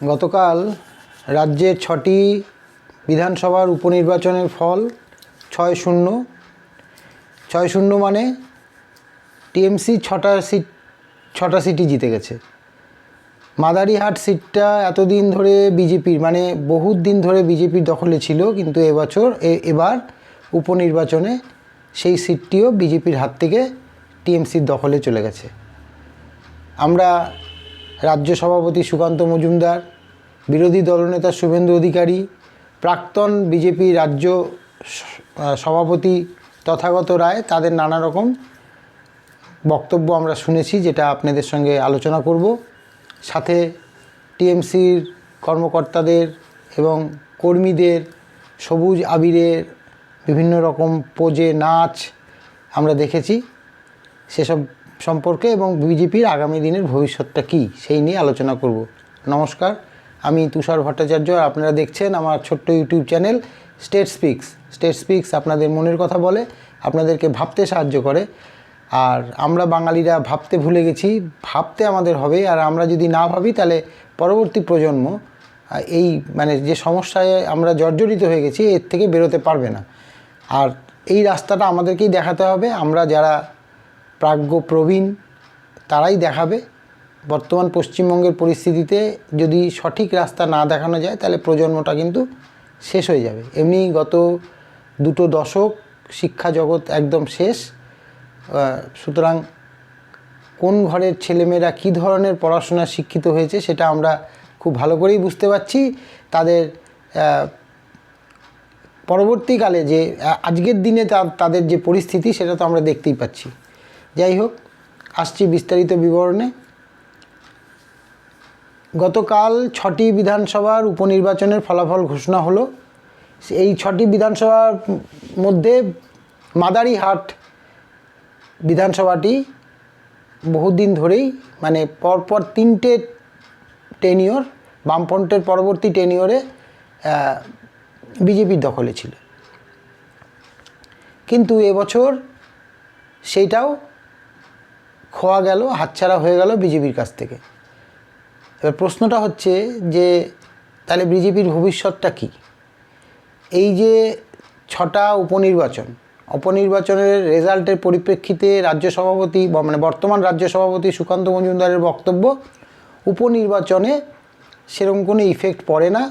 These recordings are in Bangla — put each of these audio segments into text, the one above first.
গতকাল রাজ্যের ছটি বিধানসভার উপনির্বাচনের ফল ছয় শূন্য। ছয় শূন্য মানে টিএমসি ছটা সিট, ছটা সিটই জিতে গেছে। মাদারিহাট সিটটা এতদিন ধরে বিজেপির মানে বহুত দিন ধরে বিজেপির দখলে ছিল, কিন্তু এবছর এবার উপনির্বাচনে সেই সিটটিও বিজেপির হাত থেকে টিএমসির দখলে চলে গেছে। আমরা রাজ্য সভাপতি সুকান্ত মজুমদার, বিরোধী দলনেতা শুভেন্দু অধিকারী, প্রাক্তন বিজেপি রাজ্য সভাপতি তথাগত রায়, তাদের নানা রকম বক্তব্য আমরা শুনেছি যেটা আপনাদের সঙ্গে আলোচনা করব। সাথে টিএমসির কর্মকর্তাদের এবং কর্মীদের সবুজ আবিরের বিভিন্ন রকম পোজে নাচ আমরা দেখেছি। সেসব সম্পর্কে এবং বিজেপির আগামী দিনের ভবিষ্যৎটা কী, সেই নিয়ে আলোচনা করব। নমস্কার, আমি তুষার ভট্টাচার্য আপনারা দেখছেন আমার ছোট্ট YouTube channel state speaks. State speaks আপনাদের মনের কথা বলে, আপনাদেরকে ভাবতে সাহায্য করে। আর আমরা বাঙালিরা ভাবতে ভুলে গেছি, ভাবতে আমাদের হবে, আর আমরা যদি না ভাবি, তাহলে পরবর্তী প্রজন্ম এই মানে যে সমস্যায় আমরা জর্জরিত হয়ে গেছি, এর থেকে বেরোতে পারবে না। আর এই রাস্তাটা আমাদেরকেই দেখাতে হবে। আমরা যারা প্রাজ্ঞ প্রবীণ তারাই দেখাবে। বর্তমান পশ্চিমবঙ্গের পরিস্থিতিতে যদি সঠিক রাস্তা না দেখানো যায়, তাহলে প্রজন্মটা কিন্তু শেষ হয়ে যাবে। এমনি গত দুটো দশক শিক্ষা জগৎ একদম শেষ। সুতরাং কোন ঘরের ছেলেমেয়েরা কী ধরনের পড়াশোনা শিক্ষিত হয়েছে সেটা আমরা খুব ভালো করেই বুঝতে পারছি। তাদের পরবর্তীকালে যে আজকের দিনে তাদের যে পরিস্থিতি সেটা তো আমরা দেখতেই পাচ্ছি। যাই হোক আসছি বিস্তারিত বিবরণে। গতকাল ছটি বিধানসভার উপনির্বাচনের ফলাফল ঘোষণা হলো। এই ছটি বিধানসভার মধ্যে মাদারিহাট বিধানসভাটি বহুদিন ধরেই মানে পরপর তিনটে টেনিওর বামফ্রন্টের পরবর্তী টেনিওরে বিজেপির দখলে ছিল। কিন্তু এবছর সেইটাও খোয়া গেল, হাতছাড়া হয়ে গেল বিজেপির কাছ থেকে। এবার প্রশ্নটা হচ্ছে যে, তাহলে বিজেপির ভবিষ্যৎটা কী? এই যে ছটা উপনির্বাচন, উপনির্বাচনের রেজাল্টের পরিপ্রেক্ষিতে রাজ্য সভাপতি মানে বর্তমান রাজ্য সভাপতি সুকান্ত মজুমদারের বক্তব্য, উপনির্বাচনে সেরকম কোনো ইফেক্ট পড়ে না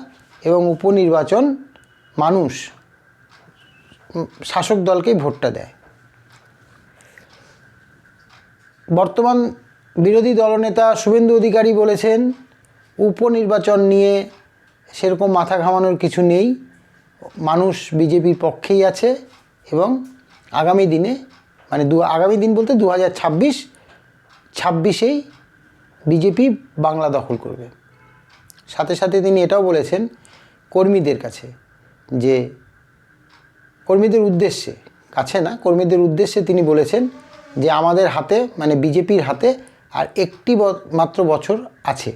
এবং উপনির্বাচন মানুষ শাসক দলকেই ভোটটা দেয়। বর্তমান বিরোধী দলনেতা শুভেন্দু অধিকারী বলেছেন, উপনির্বাচন নিয়ে সেরকম মাথা ঘামানোর কিছু নেই। মানুষ বিজেপির পক্ষেই আছে এবং আগামী দিনে মানে দু, আগামী দিন বলতে দু হাজার ছাব্বিশ, ছাব্বিশেই বিজেপি বাংলা দখল করবে। সাথে সাথে তিনি এটাও বলেছেন কর্মীদের কাছে যে, কর্মীদের উদ্দেশ্যে, কাছে না, কর্মীদের উদ্দেশ্যে তিনি বলেছেন যে আমাদের হাতে মানে বিজেপির হাতে আর একটি মাত্র বছর আছে।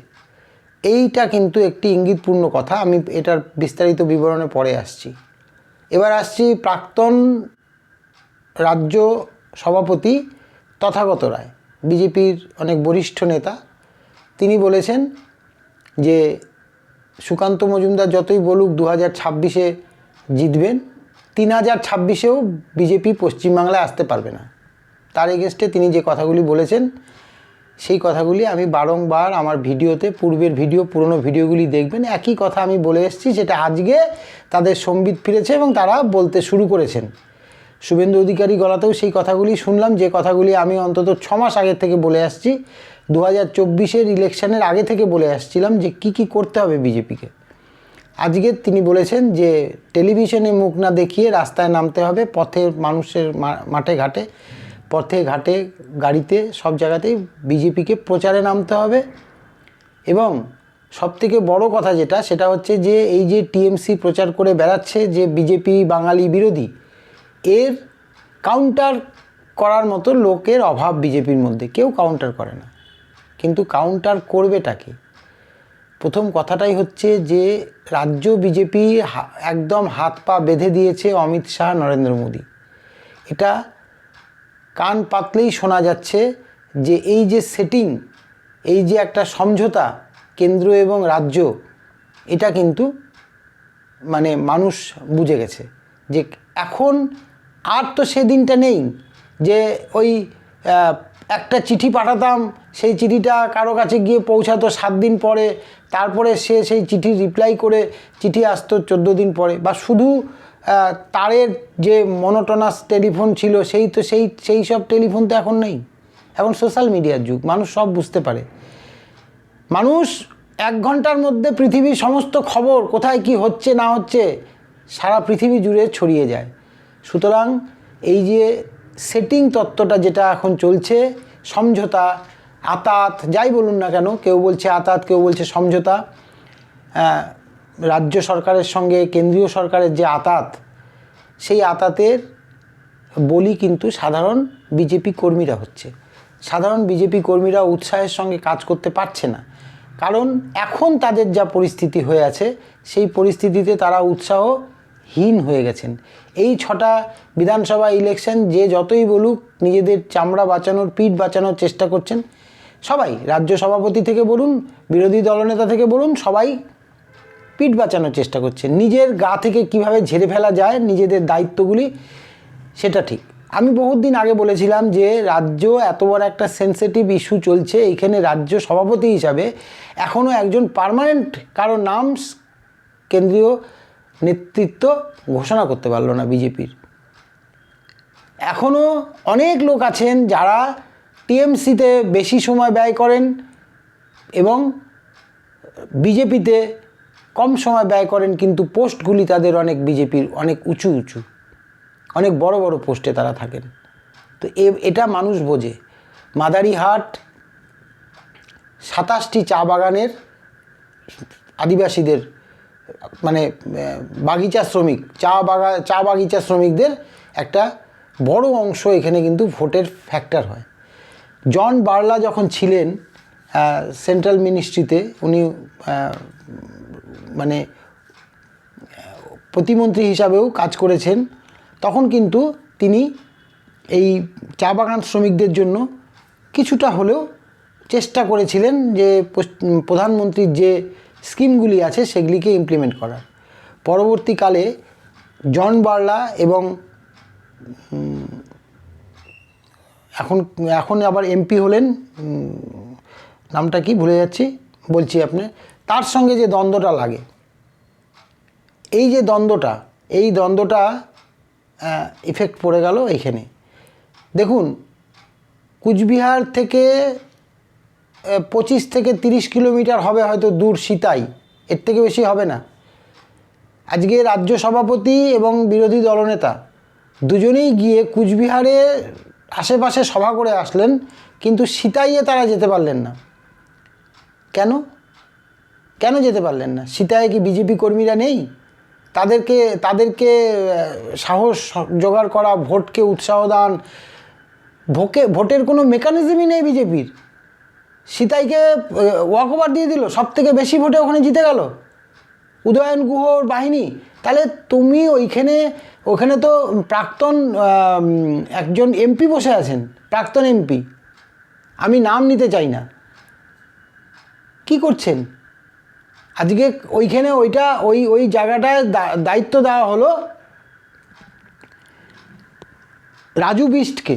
এইটা কিন্তু একটি ইঙ্গিতপূর্ণ কথা, আমি এটার বিস্তারিত বিবরণে পরে আসছি। এবার আসছি প্রাক্তন রাজ্য সভাপতি তথাগত রায়, বিজেপির অনেক বরিষ্ঠ নেতা। তিনি বলেছেন যে, সুকান্ত মজুমদার যতই বলুক দু হাজার ছাব্বিশে জিতবেন, তিন হাজার ছাব্বিশেও বিজেপি পশ্চিমবাংলায় আসতে পারবে না। তার এগেনস্টে তিনি যে কথাগুলি বলেছেন, সেই কথাগুলি আমি বারংবার আমার ভিডিওতে, পূর্বের ভিডিও, পুরনো ভিডিওগুলি দেখবেন, একই কথা আমি বলে এসেছি যেটা আজকে তাদের সম্বিত ফিরেছে এবং তারা বলতে শুরু করেছেন। শুভেন্দু অধিকারী গলাতেও সেই কথাগুলি শুনলাম, যে কথাগুলি আমি অন্তত ছ মাস আগে থেকে বলে আসছি দু হাজার চব্বিশের ইলেকশনের আগে থেকে বলে আসছিলাম যে কি কি করতে হবে বিজেপিকে। আজকে তিনি বলেছেন যে টেলিভিশনে মুখ না দেখিয়ে রাস্তায় নামতে হবে, পথে মানুষের মাঠে ঘাটে পথে, ঘাটে, গাড়িতে, সব জায়গাতেই বিজেপিকে প্রচারে নামতে হবে। এবং সবথেকে বড় কথা যেটা, সেটা হচ্ছে যে, এই যে টিএমসি প্রচার করে বেড়াচ্ছে যে বিজেপি বাঙালি বিরোধী, এর কাউন্টার করার মতো লোকের অভাব বিজেপির মধ্যে। কেউ কাউন্টার করে না। কিন্তু কাউন্টার করবেটাকে প্রথম কথাটাই হচ্ছে যে, রাজ্য বিজেপি একদম হাত পা বেঁধে দিয়েছে অমিত শাহ, নরেন্দ্র মোদী। এটা কান পাতলেই শোনা যাচ্ছে যে এই যে সেটিং এই যে একটা সমঝোতা কেন্দ্র এবং রাজ্য, এটা কিন্তু মানে মানুষ বুঝে গেছে যে এখন আর তো সেদিনটা নেই যে ওই একটা চিঠি পাঠাতাম, সেই চিঠিটা কারও কাছে গিয়ে পৌঁছাতো সাত দিন পরে, তারপরে সে সেই চিঠি রিপ্লাই করে, চিঠি আসতো চোদ্দ দিন পরে, বা শুধু তারের যে মনোটনাস টেলিফোন ছিল, সেই তো সেই সেই সব টেলিফোন তো এখন নেই। এখন সোশ্যাল মিডিয়ার যুগ, মানুষ সব বুঝতে পারে। মানুষ এক ঘণ্টার মধ্যে পৃথিবীর সমস্ত খবর কোথায় কি হচ্ছে, না হচ্ছে, সারা পৃথিবী জুড়ে ছড়িয়ে যায়। সুতরাং এই যে সেটিং তত্ত্বটা যেটা এখন চলছে, সমঝোতা, আতাত, যাই বলুন না কেন, কেউ বলছে আতাত, কেউ বলছে সমঝোতা রাজ্য সরকারের সঙ্গে কেন্দ্রীয় সরকারের যে আতাত, সেই আতাতের বলি কিন্তু সাধারণ বিজেপি কর্মীরা হচ্ছে। সাধারণ বিজেপি কর্মীরা উৎসাহের সঙ্গে কাজ করতে পারছে না। কারণ এখন তাদের যা পরিস্থিতি হয়ে আছে, সেই পরিস্থিতিতে তারা উৎসাহহীন হয়ে গেছেন। এই ছটা বিধানসভা ইলেকশন যে যতই বলুক, নিজেদের চামড়া বাঁচানোর, পিঠ বাঁচানোর চেষ্টা করছেন, সবাই রাজ্য সভাপতি থেকে বলুন, বিরোধী দলনেতা থেকে বলুন, সবাই পিঠ বাঁচানোর চেষ্টা করছে। নিজের গা থেকে কীভাবে ঝেড়ে ফেলা যায়, নিজেদের দায়িত্বগুলি, সেটা ঠিক। আমি বহুত দিন আগে বলেছিলাম যে রাজ্য এত বড় একটা সেন্সিটিভ ইস্যু চলছে, এইখানে রাজ্য সভাপতি হিসাবে এখনও একজন পার্মানেন্ট কারও নাম কেন্দ্রীয় নেতৃত্ব ঘোষণা করতে পারল না বিজেপির। এখনও অনেক লোক আছেন যারা টিএমসিতে বেশি সময় ব্যয় করেন এবং বিজেপিতে কম সময় ব্যয় করেন, কিন্তু পোস্টগুলি তাদের অনেক বিজেপির অনেক উঁচু উঁচু। অনেক বড় বড় পোস্টে তারা থাকেন। তো এটা মানুষ বোঝে। মাদারিহাট সাতাশটি চা বাগানের আদিবাসীদের মানে বাগিচা শ্রমিক, চা বাগা, চা বাগিচা শ্রমিকদের একটা বড় অংশ এখানে কিন্তু ভোটের ফ্যাক্টর হয়। জন বার্লা যখন ছিলেন সেন্ট্রাল মিনিস্ট্রিতে উনি মানে প্রতিমন্ত্রী হিসাবেও কাজ করেছেন। তখন কিন্তু তিনি এই চা বাগান শ্রমিকদের জন্য কিছুটা হলেও চেষ্টা করেছিলেন যে প্রধানমন্ত্রীর যে স্কিমগুলি আছে সেগুলিকে ইমপ্লিমেন্ট করার। পরবর্তীকালে জন বার্লা এবং এখন এখন আবার এমপি হলেন নামটা কি ভুলে যাচ্ছি, বলছি আপনি তার সঙ্গে যে দ্বন্দ্বটা লাগে। এই যে দ্বন্দ্বটা, এই দ্বন্দ্বটা ইফেক্ট পড়ে গেল এইখানে দেখুন, কুচবিহার থেকে পঁচিশ থেকে তিরিশ কিলোমিটার হবে হয়তো দূর সীতাই। এর থেকে বেশি হবে না। আজকে রাজ্য সভাপতি এবং বিরোধী দলনেতা দুজনেই গিয়ে কুচবিহারে আশেপাশে সভা করে আসলেন, কিন্তু সিতাইয়ে তারা যেতে পারলেন না। কেন? কেন যেতে পারলেন না? সীতায় কি বিজেপি কর্মীরা নেই? তাদেরকে তাদেরকে সাহস জোগাড় করা, ভোটকে উৎসাহ দান, ভোকে, ভোটের কোনো মেকানিজমই নেই বিজেপির। সীতাইকে ওয়াক ওভার দিয়ে দিল সব থেকে বেশি ভোটে ওখানে জিতে গেল। উদয়ন গুহর বাহিনী। তাহলে তুমি ওইখানে, ওখানে তো প্রাক্তন একজন এমপি বসে আছেন, প্রাক্তন এমপি। আমি নাম নিতে চাই না। কি করছেন? আজকে ওইখানে ওইটা, ওই ওই জায়গাটায় দায়িত্ব দেওয়া হলো রাজু বিস্টকে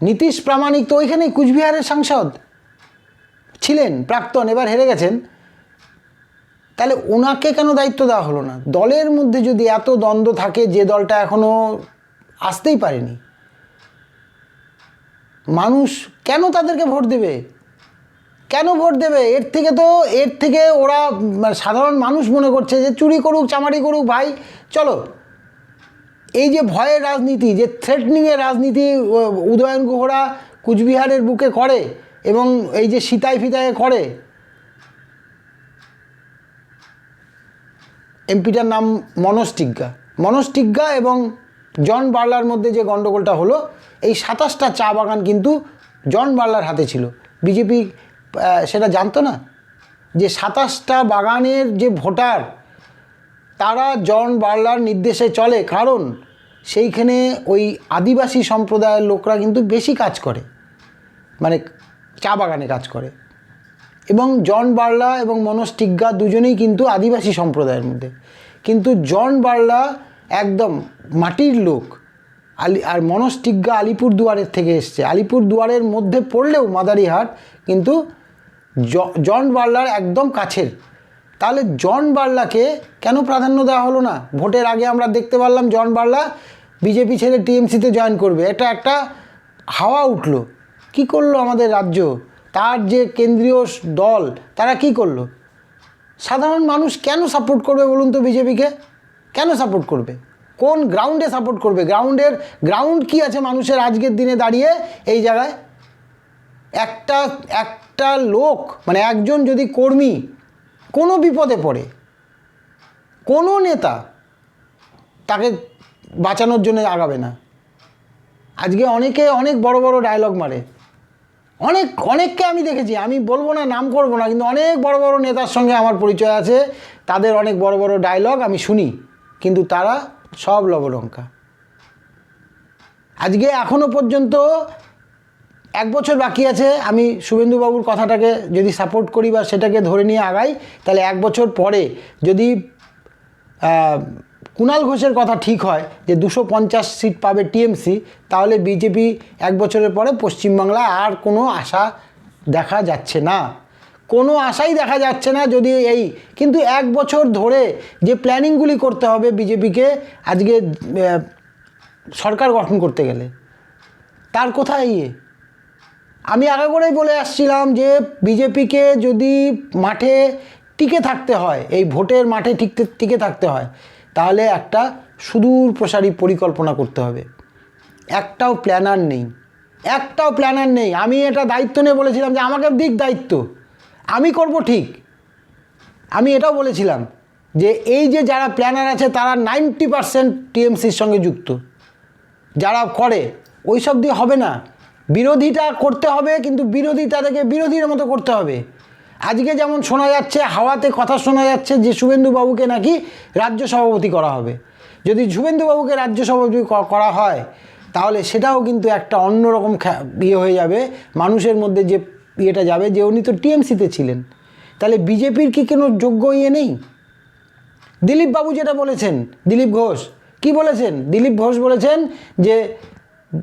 নীতিশ প্রামাণিক তো ওইখানেই কুচবিহারের সাংসদ ছিলেন, প্রাক্তন, এবার হেরে গেছেন। তাহলে ওনাকে কেন দায়িত্ব দেওয়া হলো না? দলের মধ্যে যদি এত দ্বন্দ্ব থাকে, যে দলটা এখনও আসতেই পারেনি, মানুষ কেন তাদেরকে ভোট দেবে? কেন ভোট দেবে? এর থেকে তো, এর থেকে ওরা মানে সাধারণ মানুষ মনে করছে যে চুরি করুক, চামারি করুক, ভাই, চলো। এই যে ভয়ের রাজনীতি, যে থ্রেটনিংয়ের রাজনীতি উদয়ন গুহরা কুচবিহারের বুকে করে এবং এই যে সীতায় ফিতায় করে। এমপিটার নাম মনোজ টিগ্গা। এবং জন বার্লার মধ্যে যে গণ্ডগোলটা হলো, এই সাতাশটা চা বাগান কিন্তু জন বার্লার হাতে ছিল। বিজেপি সেটা জানতো না? যে সাতাশটা বাগানের যে ভোটার, তারা জন বার্লার নির্দেশে চলে। কারণ সেইখানে ওই আদিবাসী সম্প্রদায়ের লোকরা কিন্তু বেশি কাজ করে। মানে চা বাগানে কাজ করে। এবং জন বার্লা এবং মনোজ টিগ্গা দুজনেই কিন্তু আদিবাসী সম্প্রদায়ের মধ্যে। কিন্তু জন বার্লা একদম মাটির লোক। আলি, আর মনোজ টিগ্গা আলিপুর দুয়ারের থেকে এসছে। আলিপুর দুয়ারের মধ্যে পড়লেও মাদারিহাট কিন্তু জন বার্লার একদম কাছের। তাহলে জন বার্লাকে কেন প্রাধান্য দেওয়া হলো না? ভোটের আগে আমরা দেখতে পারলাম জন বার্লা বিজেপি ছেড়ে টিএমসিতে জয়েন করবে। এটা একটা হাওয়া উঠল। কি করল আমাদের রাজ্য? তার যে কেন্দ্রীয় দল, তারা কি করল? সাধারণ মানুষ কেন সাপোর্ট করবে বলুন তো বিজেপিকে? কেন সাপোর্ট করবে? কোন গ্রাউন্ডে সাপোর্ট করবে? গ্রাউন্ডের গ্রাউন্ড কি আছে মানুষের আজকের দিনে দাঁড়িয়ে এই জায়গায়? একটা একটা লোক মানে একজন যদি কর্মী, কোনো বিপদে পড়ে, কোনো নেতা তাকে বাঁচানোর জন্য আগাবে না। আজকে অনেকে অনেক বড় বড় ডায়লগ মারে। অনেক, অনেককে আমি দেখেছি, আমি বলব না, নাম করব না, কিন্তু অনেক বড় বড় নেতার সঙ্গে আমার পরিচয় আছে, তাদের অনেক বড় বড় ডায়লগ আমি শুনি, কিন্তু তারা সব লবলঙ্কা। আজকে এখনও পর্যন্ত এক বছর বাকি আছে, আমি শুভেন্দুবাবুর কথাটাকে যদি সাপোর্ট করি বা সেটাকে ধরে নিয়ে আগাই, তাহলে এক বছর পরে যদি কুণাল ঘোষের কথা ঠিক হয় যে দুশো পঞ্চাশ সিট পাবে টিএমসি, তাহলে বিজেপি এক বছরের পরে পশ্চিমবাংলায় আর কোনো আশা দেখা যাচ্ছে না। কোনো আশাই দেখা যাচ্ছে না যদি এই, কিন্তু এক বছর ধরে যে প্ল্যানিংগুলি করতে হবে বিজেপিকে আজকে সরকার গঠন করতে গেলে, তার কোথায় ইয়ে? আমি আগে করেই বলে আসছিলাম যে বিজেপিকে যদি মাঠে টিকে থাকতে হয়, এই ভোটের মাঠে টিকতে, টিকে থাকতে হয়, তাহলে একটা সুদূর প্রসারী পরিকল্পনা করতে হবে। একটাও প্ল্যানার নেই। একটাও প্ল্যানার নেই। আমি এটা দায়িত্ব নিয়ে বলেছিলাম যে আমাকে দিক দায়িত্ব। আমি করব ঠিক। আমি এটাও বলেছিলাম যে এই যে যারা প্ল্যানার আছে, তারা নাইনটি পারসেন্ট টিএমসির সঙ্গে যুক্ত। যারা করে ওই সব দিয়ে হবে না। বিরোধিতা করতে হবে, কিন্তু বিরোধী তাদেরকে বিরোধীর মতো করতে হবে। আজকে যেমন শোনা যাচ্ছে, হাওয়াতে কথা শোনা যাচ্ছে যে শুভেন্দুবাবুকে নাকি রাজ্য সভাপতি করা হবে। যদি শুভেন্দুবাবুকে রাজ্য সভাপতি করা হয়, তাহলে সেটাও কিন্তু একটা অন্যরকম ইয়ে হয়ে যাবে। মানুষের মধ্যে যে ইয়েটা যাবে, যে উনি তো টিএমসিতে ছিলেন। তাহলে বিজেপির কি কোনো যোগ্য ইয়ে নেই? দিলীপ বাবু যেটা বলেছেন, দিলীপ ঘোষ, কি বলেছেন? দিলীপ ঘোষ বলেছেন যে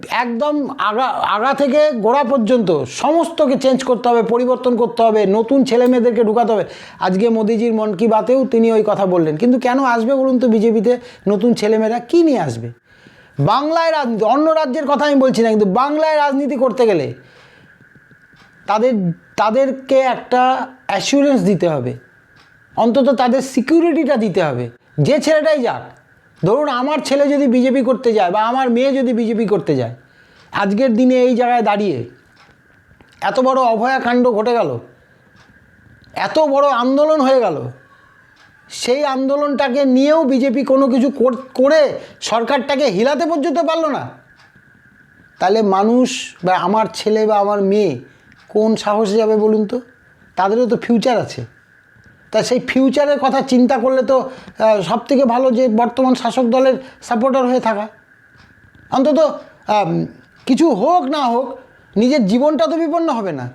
একদম আগা আগা থেকে গোড়া পর্যন্ত সমস্তকে চেঞ্জ করতে হবে, পরিবর্তন করতে হবে, নতুন ছেলে মেয়েদেরকে ঢুকাতে হবে। আজকে মোদিজির মন কি বাতেও তিনি ওই কথা বললেন। কিন্তু কেন আসবে বলুন তো বিজেপিতে নতুন ছেলেমেয়েরা? কী নিয়ে আসবে? বাংলায় রাজনীতি অন্য রাজ্যের কথা আমি বলছি না, কিন্তু বাংলায় রাজনীতি করতে গেলে তাদের, তাদেরকে একটা অ্যাসুরেন্স দিতে হবে। অন্তত তাদের সিকিউরিটিটা দিতে হবে। যে ছেলেটাই যাক ধরুন আমার ছেলে যদি বিজেপি করতে যায় বা আমার মেয়ে যদি বিজেপি করতে যায়, আজকের দিনে এই জায়গায় দাঁড়িয়ে এত বড় অভয়াকাণ্ড ঘটে গেল, এত বড় আন্দোলন হয়ে গেল, সেই আন্দোলনটাকে নিয়েও বিজেপি কোনো কিছু কর- করে সরকারটাকে হিলাতে পর্যন্ত পারল না। তাহলে মানুষ বা আমার ছেলে বা আমার মেয়ে কোন সাহসে যাবে বলুন তো? তাদেরও তো ফিউচার আছে। তা সেই ফিউচারের কথা চিন্তা করলে তো সব থেকে ভালো যে বর্তমান শাসক দলের সাপোর্টার হয়ে থাকা। অন্তত কিছু হোক না হোক, নিজের জীবনটা তো বিপন্ন হবে না।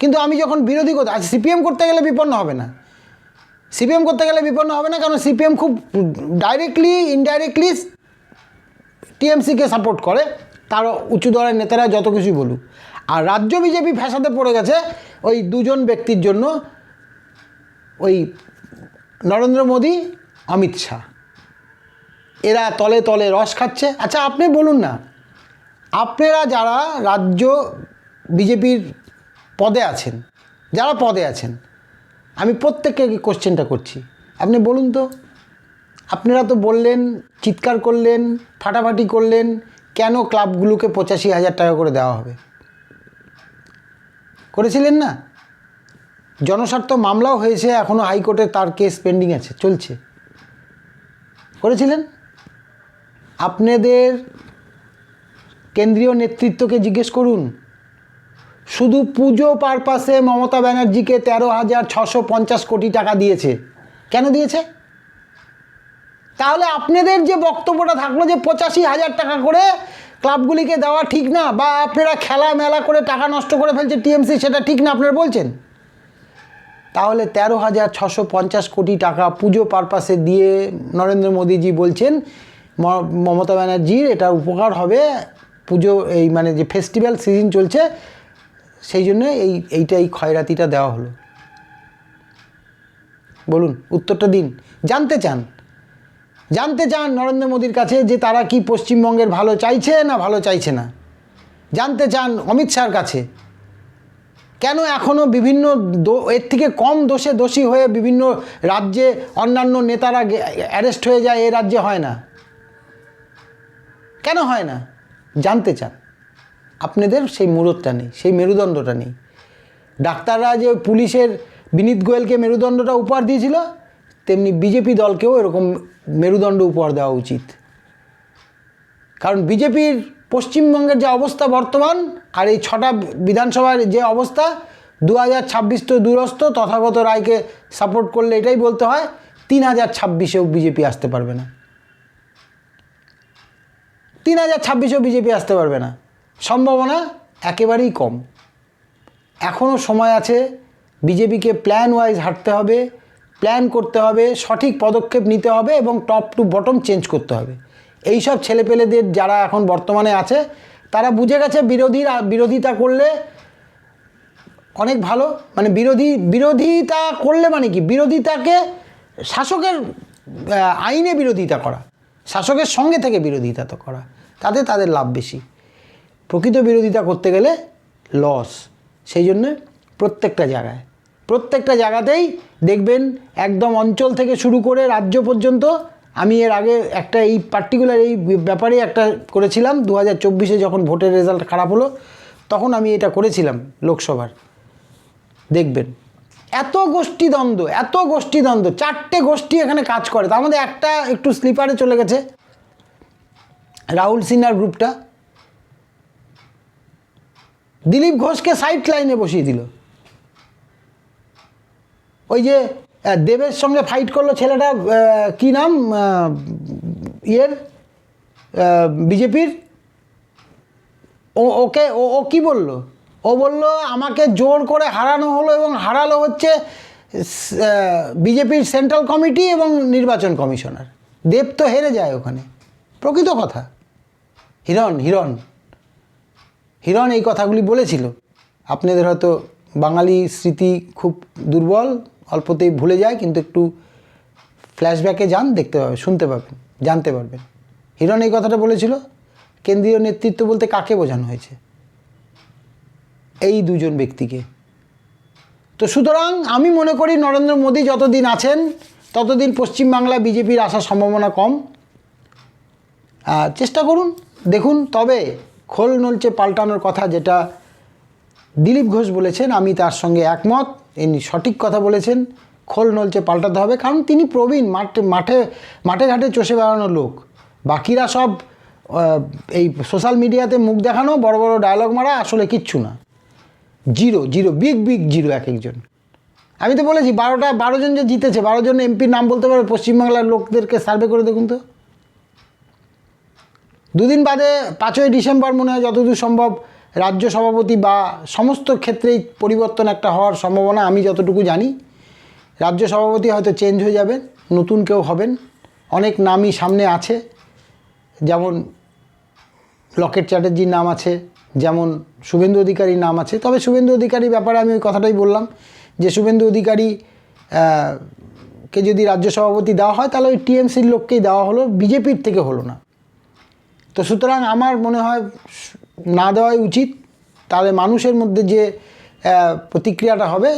কিন্তু আমি যখন বিরোধী করতে আচ্ছা সিপিএম করতে গেলে বিপন্ন হবে না। সিপিএম করতে গেলে বিপন্ন হবে না কারণ সিপিএম খুব ডাইরেক্টলি ইনডাইরেক্টলি টিএমসিকে সাপোর্ট করে, তার উঁচু দলের নেতারা যত কিছুই বলুক। আর রাজ্য বিজেপি ফ্যাসাদে পড়ে গেছে ওই দুজন ব্যক্তির জন্য ওই নরেন্দ্র মোদী, অমিত শাহ। এরা তলে তলে রস খাচ্ছে। আচ্ছা আপনি বলুন না, আপনারা যারা রাজ্য বিজেপির পদে আছেন, যারা পদে আছেন, আমি প্রত্যেককে কোশ্চেনটা করছি। আপনি বলুন তো, আপনারা তো বললেন, চিৎকার করলেন, ফাটাফাটি করলেন, কেন ক্লাবগুলোকে পঁচাশি হাজার টাকা করে দেওয়া হবে? করেছিলেন না? জনস্বার্থ মামলাও হয়েছে এখনও হাইকোর্টে তার কেস পেন্ডিং আছে, চলছে। করেছিলেন? আপনাদের কেন্দ্রীয় নেতৃত্বকে জিজ্ঞেস করুন। শুধু পুজো পারপাসে মমতা ব্যানার্জিকে তেরো হাজার ছশো পঞ্চাশ কোটি টাকা দিয়েছে। কেন দিয়েছে? তাহলে আপনাদের যে বক্তব্যটা থাকল যে পঁচাশি হাজার টাকা করে ক্লাবগুলিকে দেওয়া ঠিক না, বা আপনারা খেলা মেলা করে টাকা নষ্ট করে ফেলছে টিএমসি, সেটা ঠিক না, আপনারা বলছেন? তাহলে তেরো হাজার ছশো পঞ্চাশ কোটি টাকা পুজো পারপাসে দিয়ে নরেন্দ্র মোদীজি বলছেন মমতা ব্যানার্জির এটা উপকার হবে পুজো, এই মানে যে ফেস্টিভ্যাল সিজন চলছে, সেই জন্য এই, এইটা, এই খয়রাতিটা দেওয়া হলো। বলুন, উত্তরটা দিন। জানতে চান। জানতে চান নরেন্দ্র মোদীর কাছে যে তারা কি পশ্চিমবঙ্গের ভালো চাইছে না ভালো চাইছে না। জানতে চান অমিত শাহর কাছে। কেন এখনও বিভিন্ন এর থেকে কম দোষে দোষী হয়ে বিভিন্ন রাজ্যে অন্যান্য নেতারা অ্যারেস্ট হয়ে যায়, এ রাজ্যে হয় না? কেন হয় না? জানতে চান। আপনাদের সেই মুরতটা নেই, সেই মেরুদণ্ডটা নেই। ডাক্তাররা যে পুলিশের বিনীত গোয়েলকে মেরুদণ্ডটা উপহার দিয়েছিল, তেমনি বিজেপি দলকেও এরকম মেরুদণ্ড উপহার দেওয়া উচিত। কারণ বিজেপির পশ্চিমবঙ্গের যে অবস্থা বর্তমান আর এই ছটা বিধানসভার যে অবস্থা দু হাজার ছাব্বিশ তো দূরস্থ তথাগত রায়কে সাপোর্ট করলে এটাই বলতে হয় তিন হাজার ছাব্বিশেও বিজেপি আসতে পারবে না। তিন হাজার ছাব্বিশেও বিজেপি আসতে পারবে না। সম্ভাবনা একেবারেই কম। এখনও সময় আছে, বিজেপিকে প্ল্যান ওয়াইজ হাঁটতে হবে প্ল্যান করতে হবে, সঠিক পদক্ষেপ নিতে হবে এবং টপ টু বটম চেঞ্জ করতে হবে। এই সব ছেলেপেলেদের যারা এখন বর্তমানে আছে, তারা বুঝে গেছে বিরোধীর বিরোধিতা করলে অনেক ভালো। মানে বিরোধী, বিরোধিতা করলে মানে কি? বিরোধিতাকে শাসকের আইনে বিরোধিতা করা, শাসকের সঙ্গে থেকে বিরোধিতা তো করা, তাতে তাদের লাভ বেশি। প্রকৃত বিরোধিতা করতে গেলে লস সেই জন্য প্রত্যেকটা জায়গায়, প্রত্যেকটা জায়গাতেই দেখবেন একদম অঞ্চল থেকে শুরু করে রাজ্য পর্যন্ত আমি এর আগে একটা এই পার্টিকুলার এই ব্যাপারে একটা করেছিলাম দু হাজার চব্বিশে যখন ভোটের রেজাল্ট খারাপ হলো, তখন আমি এটা করেছিলাম লোকসভার। দেখবেন, এত গোষ্ঠী দ্বন্দ্ব, এত গোষ্ঠী দ্বন্দ্ব, চারটে গোষ্ঠী এখানে কাজ করে, তার মধ্যে একটা একটু স্লিপারে চলে গেছে। রাহুল সিনহার গ্রুপটা দিলীপ ঘোষকে সাইড লাইনে বসিয়ে দিল। ওই যে দেবের সঙ্গে ফাইট করল ছেলেটা কি নাম? ইয়ের? বিজেপির? ও, ওকে, ও ও কী বলল? ও বলল, আমাকে জোর করে হারানো হলো এবং হারালো হচ্ছে বিজেপির সেন্ট্রাল কমিটি এবং নির্বাচন কমিশনার। দেব তো হেরে যায় ওখানে। প্রকৃত কথা। হিরণ হিরণ। হিরণ এই কথাগুলি বলেছিল। আপনাদের হয়তো বাঙালি স্মৃতি খুব দুর্বল। অল্পতেই ভুলে যায়, কিন্তু একটু ফ্ল্যাশব্যাকে যান, দেখতে পাবেন শুনতে পাবেন, জানতে পারবেন। হিরণ এই কথাটা বলেছিল, কেন্দ্রীয় নেতৃত্ব বলতে কাকে বোঝানো হয়েছে? এই দুজন ব্যক্তিকে। তো সুতরাং আমি মনে করি নরেন্দ্র মোদী যতদিন আছেন, ততদিন পশ্চিমবাংলায় বিজেপির আসার সম্ভাবনা কম। চেষ্টা করুন, দেখুন, তবে খোল নলচে পাল্টানোর কথা যেটা দিলীপ ঘোষ বলেছেন, আমি তার সঙ্গে একমত। ইনি সঠিক কথা বলেছেন, খোল নলচে পাল্টাতে হবে, কারণ তিনি প্রবীণ, মাঠে মাঠে মাঠে ঘাটে চষে বেড়ানো লোক। বাকিরা সব এই সোশ্যাল মিডিয়াতে মুখ দেখানো, বড় বড় ডায়লগ মারা, আসলে কিচ্ছু না। Zero zero big big zero এক একজন। আমি তো বলেছি, বারোটা, বারো জন যে জিতেছে, বারো জন এমপির নাম বলতে পারবে, পশ্চিমবাংলার লোকদেরকে সার্ভে করে দেখুন তো। দুদিন বাদে পাঁচই ডিসেম্বর মনে হয় যতদূর সম্ভব রাজ্য সভাপতি বা সমস্ত ক্ষেত্রেই পরিবর্তন একটা হওয়ার সম্ভাবনা আমি যতটুকু জানি। রাজ্য সভাপতি হয়তো চেঞ্জ হয়ে যাবেন, নতুন কেউ হবেন, অনেক নামই সামনে আছে। যেমন লকেট চ্যাটার্জির নাম আছে, যেমন শুভেন্দু অধিকারীর নাম আছে। তবে শুভেন্দু অধিকারীর ব্যাপারে আমি ওই কথাটাই বললাম যে শুভেন্দু অধিকারী কে যদি রাজ্য সভাপতি দেওয়া হয়, তাহলে ওই টিএমসির লোককেই দেওয়া হলো, বিজেপির থেকে হলো না। তো সুতরাং আমার মনে হয় না দেওয়াই উচিত। তাহলে মানুষের মধ্যে যে প্রতিক্রিয়াটা হবে,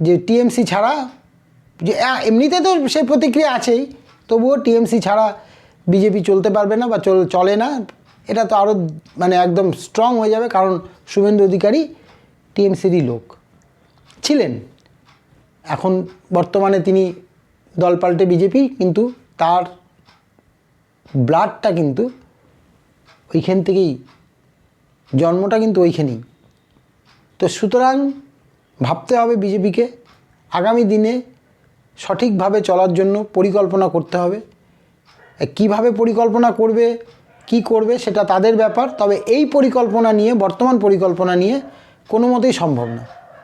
যে টিএমসি ছাড়া, যে এমনিতে তো সেই প্রতিক্রিয়া আছেই, তবুও টিএমসি ছাড়া বিজেপি চলতে পারবে না বা চল, চলে না। এটা তো আরও মানে একদম স্ট্রং হয়ে যাবে, কারণ শুভেন্দু অধিকারী টিএমসিরই লোক। ছিলেন। এখন বর্তমানে তিনি দল পাল্টে বিজেপি, কিন্তু তার ব্লাডটা কিন্তু ওইখান থেকেই জন্মটা কিন্তু ওইখানেই। তো সুতরাং ভাবতে হবে বিজেপিকে, আগামী দিনে সঠিকভাবে চলার জন্য পরিকল্পনা করতে হবে। কীভাবে পরিকল্পনা করবে, কি করবে সেটা তাদের ব্যাপার, তবে এই পরিকল্পনা নিয়ে, বর্তমান পরিকল্পনা নিয়ে কোনো মতেই সম্ভব না।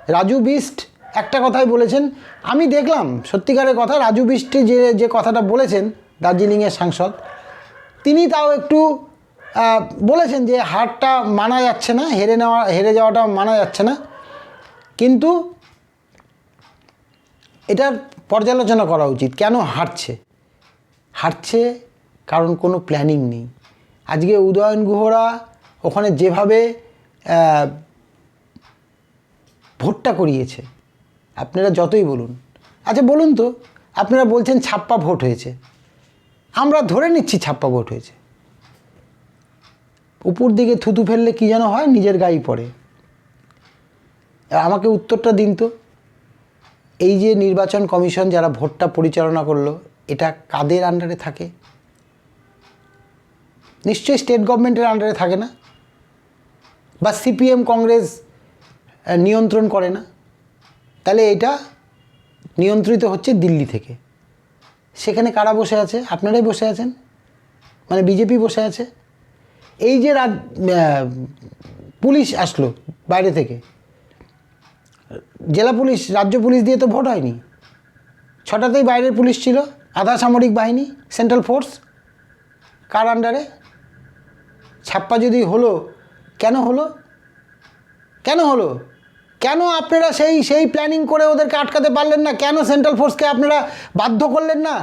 রাজু বিস্ট একটা কথাই বলেছেন, আমি দেখলাম সত্যিকারের কথা, রাজু বৃষ্টি যে যে কথাটা বলেছেন দার্জিলিংয়ের সাংসদ, তিনি তাও একটু বলেছেন যে হারটা মানা যাচ্ছে না, হেরে নেওয়া, হেরে যাওয়াটা মানা যাচ্ছে না। কিন্তু এটার পর্যালোচনা করা উচিত, কেন হারছে? হারছে কারণ কোনো প্ল্যানিং নেই। আজকে উদয়ন গুহরা ওখানে যেভাবে ভোটটা করিয়েছে, আপনারা যতই বলুন। আচ্ছা বলুন তো, আপনারা বলছেন ছাপ্পা ভোট হয়েছে। আমরা ধরে নিচ্ছি ছাপ্পা ভোট হয়েছে। উপর দিকে থুতু ফেললে কী যেন হয়? নিজের গায়ে পড়ে। আমাকে উত্তরটা দিন তো। এই যে নির্বাচন কমিশন যারা ভোটটা পরিচালনা করল, এটা কাদের আন্ডারে থাকে? নিশ্চয়ই স্টেট গভর্নমেন্টের আন্ডারে থাকে না? বা সিপিএম কংগ্রেস নিয়ন্ত্রণ করে না? তাহলে এটা নিয়ন্ত্রিত হচ্ছে দিল্লি থেকে। সেখানে কারা বসে আছে? আপনারাই বসে আছেন? মানে বিজেপি বসে আছে? এই যে রাজ পুলিশ আসলো বাইরে থেকে, জেলা পুলিশ, রাজ্য পুলিশ দিয়ে তো ভোট হয়নি। ছটাতেই বাইরের পুলিশ ছিল, আধা সামরিক বাহিনী, সেন্ট্রাল ফোর্স, কার আন্ডারে ছাপ্পা যদি হলো, কেন হলো? কেন হলো? কেন আপনারা সেই সেই প্ল্যানিং করে ওদেরকে আটকাতে পারলেন না? কেন সেন্ট্রাল ফোর্সকে আপনারা বাধ্য করলেন না?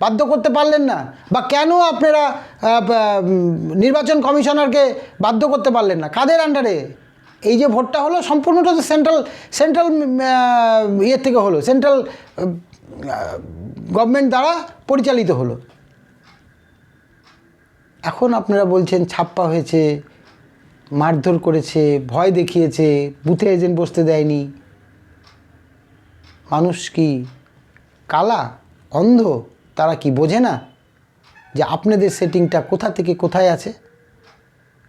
বাধ্য করতে পারলেন না? বা কেন আপনারা নির্বাচন কমিশনারকে বাধ্য করতে পারলেন না? কাদের আন্ডারে এই যে ভোটটা হলো সম্পূর্ণটা তো সেন্ট্রাল সেন্ট্রাল ইয়ের থেকে হলো সেন্ট্রাল গভর্নমেন্ট দ্বারা পরিচালিত হলো। এখন আপনারা বলছেন ছাপ্পা হয়েছে, মারধর করেছে, ভয় দেখিয়েছে, বুথে এজেন্ট বসতে দেয়নি। মানুষ কি কালা? অন্ধ? তারা কি বোঝে না যে আপনাদের সেটিংটা কোথা থেকে কোথায় আছে?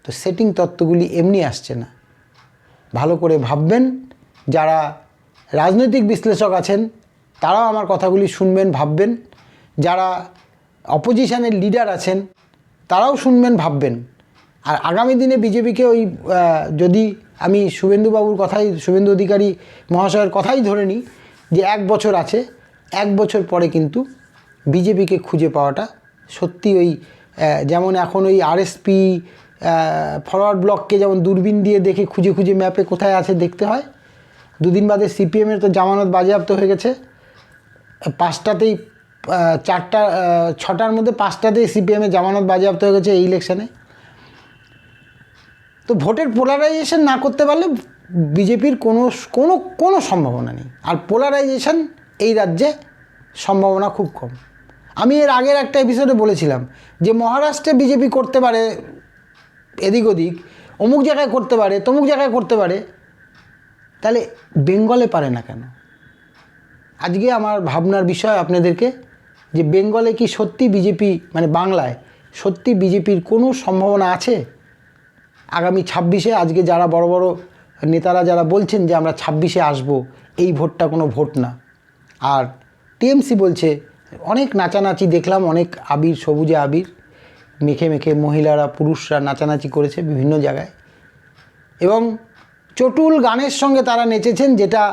তো সেটিং তত্ত্বগুলি এমনি আসছে না। ভালো করে ভাববেন, যারা রাজনৈতিক বিশ্লেষক আছেন, তারাও আমার কথাগুলি শুনবেন, ভাববেন। যারা অপোজিশনের লিডার আছেন, তারাও শুনবেন, ভাববেন। আর আগামী দিনে বিজেপিকে ওই যদি আমি শুভেন্দুবাবুর কথাই, শুভেন্দু অধিকারী মহাশয়ের কথাই ধরে নিই যে এক বছর আছে, এক বছর পরে কিন্তু বিজেপিকে খুঁজে পাওয়াটা সত্যি ওই যেমন এখন ওই আরএসপি ফরওয়ার্ড ব্লককে যেমন দূরবীন দিয়ে দেখে খুঁজে খুঁজে ম্যাপে কোথায় আছে দেখতে হয়। দুদিন বাদে সিপিএমের তো জামানত বাজেয়াপ্ত হয়ে গেছে। পাঁচটাতেই চারটা ছটার মধ্যে পাঁচটাতেই সিপিএমের জামানত বাজেয়াপ্ত হয়ে গেছে এই ইলেকশানে তো ভোটের পোলারাইজেশন না করতে পারলে বিজেপির কোনো কোনো কোনো সম্ভাবনা নেই। আর পোলারাইজেশন এই রাজ্যে সম্ভাবনা খুব কম। আমি এর আগের একটা এপিসোডে বলেছিলাম যে মহারাষ্ট্রে বিজেপি করতে পারে এদিক ওদিক, অমুক জায়গায় করতে পারে, তমুক জায়গায় করতে পারে, তাহলে বেঙ্গলে পারে না কেন? আজকে আমার ভাবনার বিষয় আপনাদেরকে যে বেঙ্গলে কি সত্যি বিজেপি মানে বাংলায় সত্যি বিজেপির কোনো সম্ভাবনা আছে? আগামী ছাব্বিশে আজকে যারা বড় বড় নেতারা যারা বলছেন যে আমরা ছাব্বিশে আসব, এই ভোটটা কোনো ভোট না। আর টিএমসি বলছে অনেক নাচানাচি দেখলাম, অনেক আবির, সবুজে আবির, মেখে মেখে মহিলারা, পুরুষরা নাচানাচি করেছে বিভিন্ন জায়গায়। এবং চটুল গানের সঙ্গে তারা নেচেছেন যেটা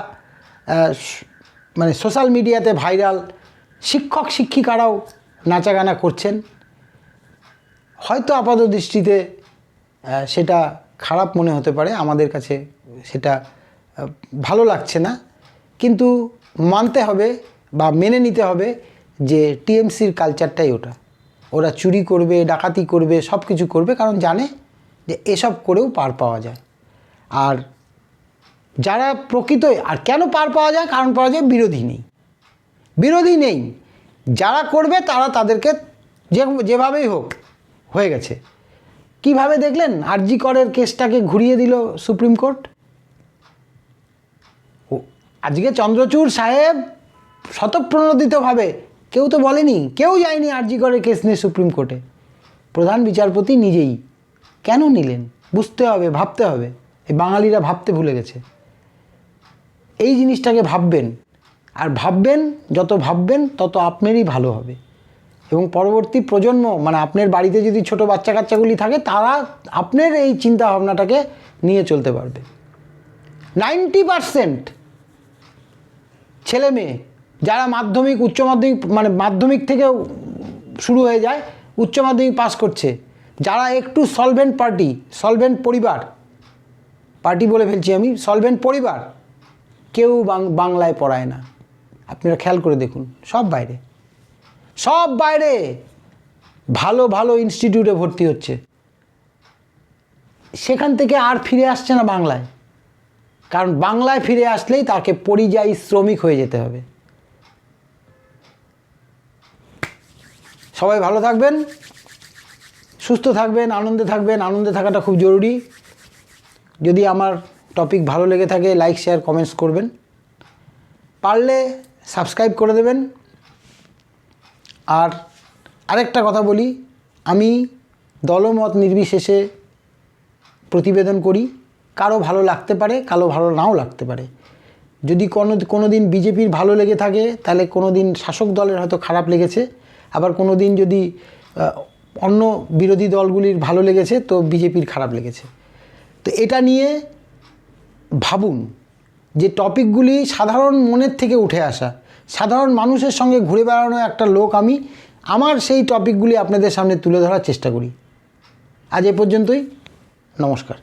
মানে সোশ্যাল মিডিয়াতে ভাইরাল শিক্ষক, শিক্ষিকারাও নাচাগানা করছেন। হয়তো আপাত দৃষ্টিতে সেটা খারাপ মনে হতে পারে, আমাদের কাছে সেটা ভালো লাগছে না। কিন্তু মানতে হবে বা মেনে নিতে হবে যে টিএমসির কালচারটাই ওটা। ওরা চুরি করবে, ডাকাতি করবে সব কিছু করবে, কারণ জানে যে এসব করেও পার পাওয়া যায়। আর যারা প্রকৃতই, আর কেন পার পাওয়া যায়? কারণ পাওয়া যায় বিরোধী নেই। বিরোধী নেই। যারা করবে, তারা তাদেরকে যে, যেভাবেই হোক হয়ে গেছে। কীভাবে দেখলেন? আরজি করের কেসটাকে ঘুরিয়ে দিল সুপ্রিম কোর্ট? আজকে চন্দ্রচূড় সাহেব শতপ্রণোদিতভাবে কেউ তো বলেনি, কেউ যায়নি আরজি করের কেস নিয়ে সুপ্রিম কোর্টে। প্রধান বিচারপতি নিজেই। কেন নিলেন? বুঝতে হবে, ভাবতে হবে। এই বাঙালিরা ভাবতে ভুলে গেছে। এই জিনিসটাকে ভাববেন। আর ভাববেন, যত ভাববেন, তত আপনারই ভালো হবে। এবং পরবর্তী প্রজন্ম মানে আপনার বাড়িতে যদি ছোট বাচ্চা কাচ্চাগুলি থাকে, তারা আপনার এই চিন্তা ভাবনাটাকে নিয়ে চলতে পারবে। নাইনটি পারসেন্ট ছেলে মেয়ে যারা মাধ্যমিক, উচ্চ মাধ্যমিক মানে মাধ্যমিক থেকেও শুরু হয়ে যায়, উচ্চ মাধ্যমিক পাস করছে। যারা একটু সলভেন্ট পার্টি সলভেন্ট পরিবার পার্টি বলে ফেলছি আমি সলভেন্ট পরিবার, কেউ বাংলায় পড়ায় না। আপনারা খেয়াল করে দেখুন, সব বাইরে। সব বাইরে ভালো ভালো ইনস্টিটিউটে ভর্তি হচ্ছে। সেখান থেকে আর ফিরে আসছে না বাংলায়। কারণ বাংলায় ফিরে আসলেই তাকে পরিযায়ী শ্রমিক হয়ে যেতে হবে। সবাই ভালো থাকবেন, সুস্থ থাকবেন, আনন্দে থাকবেন, আনন্দে থাকাটা খুব জরুরি। যদি আমার টপিক ভালো লেগে থাকে লাইক শেয়ার কমেন্টস করবেন। পারলে সাবস্ক্রাইব করে দেবেন। আর আরেকটা কথা বলি, আমি দলমত নির্বিশেষে প্রতিবেদন করি, কারও ভালো লাগতে পারে, কারও ভালো নাও লাগতে পারে। যদি কোনো কোনো দিন বিজেপির ভালো লেগে থাকে, তাহলে কোনো দিন শাসক দলের হয়তো খারাপ লেগেছে। আবার কোনো দিন যদি অন্য বিরোধী দলগুলির ভালো লেগেছে, তো বিজেপির খারাপ লেগেছে। তো এটা নিয়ে ভাবুন যে টপিকগুলি সাধারণ মনের থেকে উঠে আসা, সাধারণ মানুষের সঙ্গে ঘুরে বেড়ানো একটা লোক আমি, আমার সেই টপিকগুলি আপনাদের সামনে তুলে ধরার চেষ্টা করি। আজ এ পর্যন্তই, নমস্কার।